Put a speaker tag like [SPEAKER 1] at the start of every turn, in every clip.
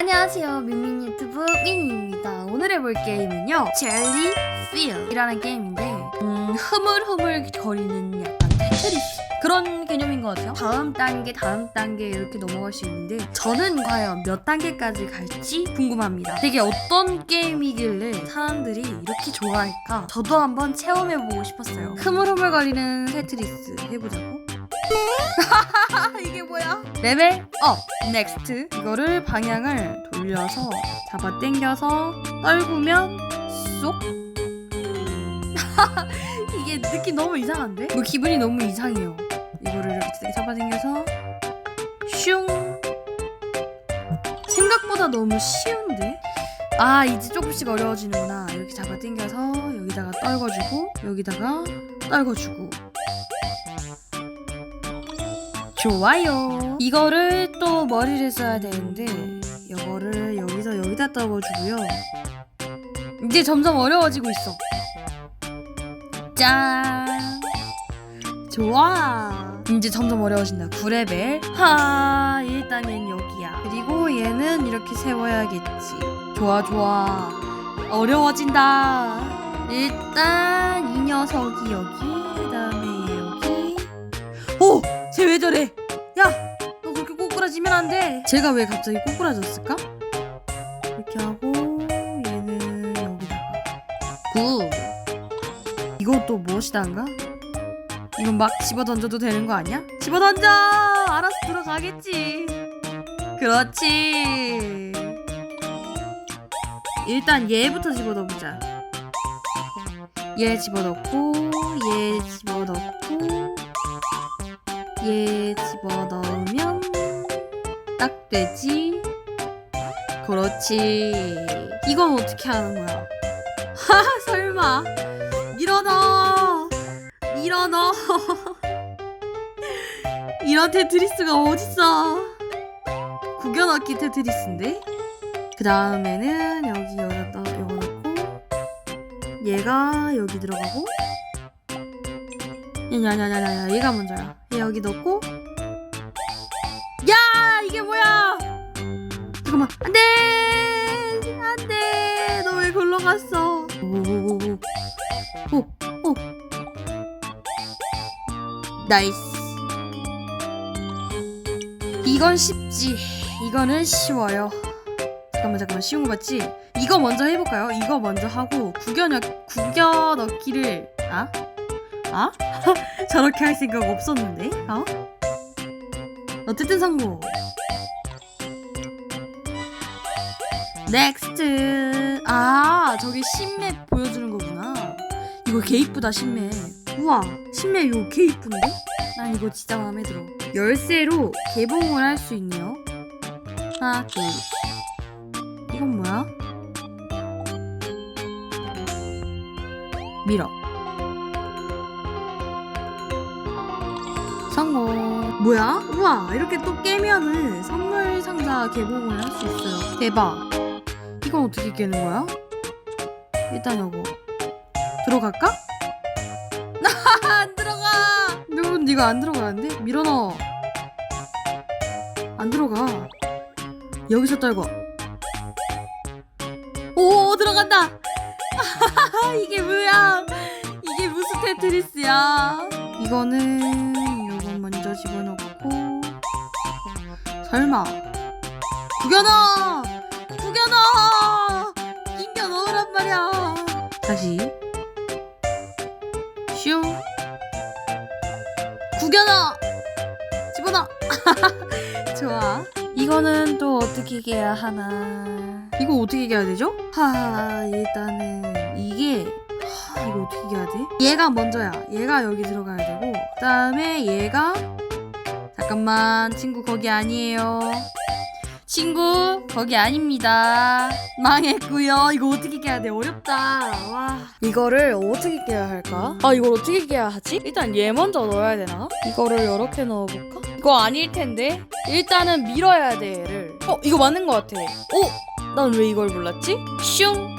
[SPEAKER 1] 안녕하세요 민민 유튜브 민입니다. 오늘 해볼 게임은요 젤리 필이라는 게임인데 음 흐물흐물 거리는 약간 테트리스 그런 개념인 것 같아요. 다음 단계 다음 단계 이렇게 넘어갈 수 있는데 저는 과연 몇 단계까지 갈지 궁금합니다. 되게 어떤 게임이길래 사람들이 이렇게 좋아할까? 저도 한번 체험해보고 싶었어요. 흐물흐물 거리는 테트리스 해보자고 이게 뭐야? 레벨 업! 넥스트 이거를 방향을 돌려서 잡아 당겨서 떨구면 쏙 이게 느낌 너무 이상한데? 뭐 기분이 너무 이상해요 이거를 이렇게 잡아 당겨서 슝 생각보다 너무 쉬운데? 아 이제 조금씩 어려워지는구나 이렇게 잡아 당겨서 여기다가 떨궈주고 여기다가 떨궈주고 좋아요. 이거를 또 머리를 써야 되는데 이거를 여기서 여기다 떨궈주고요. 이제 점점 어려워지고 있어. 짠. 좋아. 이제 점점 어려워진다. 9레벨. 하, 일단은 여기야. 그리고 얘는 이렇게 세워야겠지. 좋아, 좋아. 어려워진다. 일단 이 녀석이 여기, 그 다음에 여기. 오! 쟤 왜 저래? 야! 너 그렇게 꼬꾸라지면 안 돼! 쟤가 왜 갑자기 꼬꾸라졌을까? 이렇게 하고 얘는 여기다가 굿! 이것도 무엇이단가? 이건 막 집어 던져도 되는 거 아니야? 집어 던져! 알아서 들어가겠지 그렇지 일단 얘부터 집어 넣어보자 얘 집어 넣고 얘 집어 넣고 얘 집어넣으면 딱 되지. 그렇지. 이건 어떻게 하는 거야? 하하 설마 밀어넣어 밀어넣어 이런 테트리스가 어딨어 구겨넣기 테트리스인데 그 다음에는 여기 여기다 넣고 얘가 여기 들어가고 야야야야야 얘가 먼저야. 얘 여기 넣고. 야 이게 뭐야? 잠깐만. 안돼! 안돼! 너왜 골러 갔어? 오오오오 오. 나이스. 이건 쉽지. 이거는 쉬워요. 잠깐만 잠깐만. 쉬운 거 맞지? 이거 먼저 해볼까요? 이거 먼저 하고 구겨 넣 구겨 넣기를 아? 아? 저렇게 할 생각 없었는데? 어? 어쨌든 성공. 넥스트. 아, 저기 신맵 보여주는 거구나. 이거 개 이쁘다, 신맵. 우와, 신맵 이거 개 이쁜데? 난 이거 진짜 마음에 들어. 열쇠로 개봉을 할 수 있네요. 하나, 둘. 이건 뭐야? 밀어. 성공. 뭐야? 우와, 이렇게 또 깨면은 선물 상자 개봉을 할 수 있어요. 대박. 이건 어떻게 깨는 거야? 일단 요거. 들어갈까? 안 들어가! 여러분, 이거 안 들어가는데? 밀어 넣어. 안 들어가. 여기서 떨고. 오, 들어간다! 이게 뭐야? 이게 무슨 테트리스야? 이거는 설마 구겨넣어! 구겨넣어! 낑겨 넣으란 말이야 다시 슝 구겨넣어! 집어넣어! 좋아 이거는 또 어떻게 해야 하나 이거 어떻게 해야 되죠? 하 일단은 이게 하, 이거 어떻게 해야 돼? 얘가 먼저야. 얘가 여기 들어가야 되고, 그 다음에 얘가 잠깐만 친구 거기 아니에요. 친구 거기 아닙니다. 망했고요. 이거 어떻게 깨야 돼? 어렵다. 와. 이거를 어떻게 깨야 할까? 아 이걸 어떻게 깨야 하지? 일단 얘 먼저 넣어야 되나? 이거를 이렇게 넣어볼까? 이거 아닐 텐데. 일단은 밀어야 돼 얘를. 어 이거 맞는 것 같아. 어? 난 왜 이걸 몰랐지? 슝.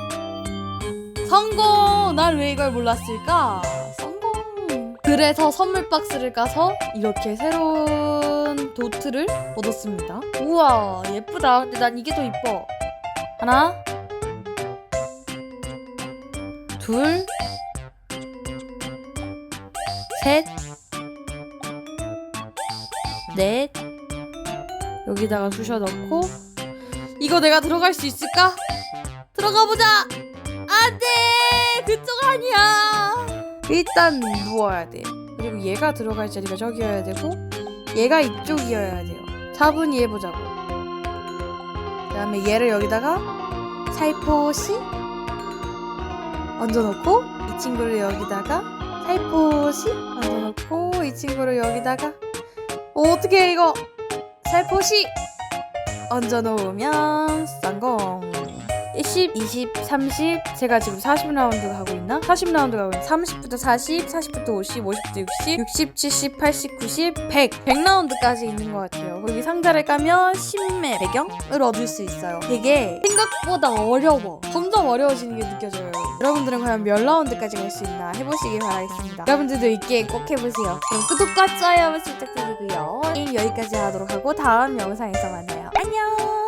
[SPEAKER 1] 성공! 난 왜 이걸 몰랐을까? 그래서 선물 박스를 까서 이렇게 새로운 도트를 얻었습니다. 우와 예쁘다. 근데 난 이게 더 이뻐. 하나, 둘, 셋, 넷. 여기다가 쑤셔 넣고 이거 내가 들어갈 수 있을까? 들어가 보자. 안 돼 그쪽 아니야. 일단 누워야 돼. 그리고 얘가 들어갈 자리가 저기여야 되고 얘가 이쪽이어야 돼요. 차분히 해보자고. 그 다음에 얘를 여기다가 살포시 얹어놓고 이 친구를 여기다가 살포시 얹어놓고 이 친구를 여기다가 어, 어떻게 해 이거 살포시 얹어놓으면 성공 10, 20, 30 제가 지금 40라운드 가고 있나? 40라운드 가고 있나? 30부터 40, 40부터 50, 50부터 60, 60, 70, 80, 90, 100 100라운드까지 있는 것 같아요. 거기 상자를 까면 10매 배경을 얻을 수 있어요. 되게 생각보다 어려워. 점점 어려워지는 게 느껴져요. 여러분들은 과연 몇 라운드까지 갈 수 있나 해보시길 바라겠습니다. 여러분들도 이 게임 꼭 해보세요. 그럼 구독과 좋아요 부탁드리고요. 게임 여기까지 하도록 하고 다음 영상에서 만나요. 안녕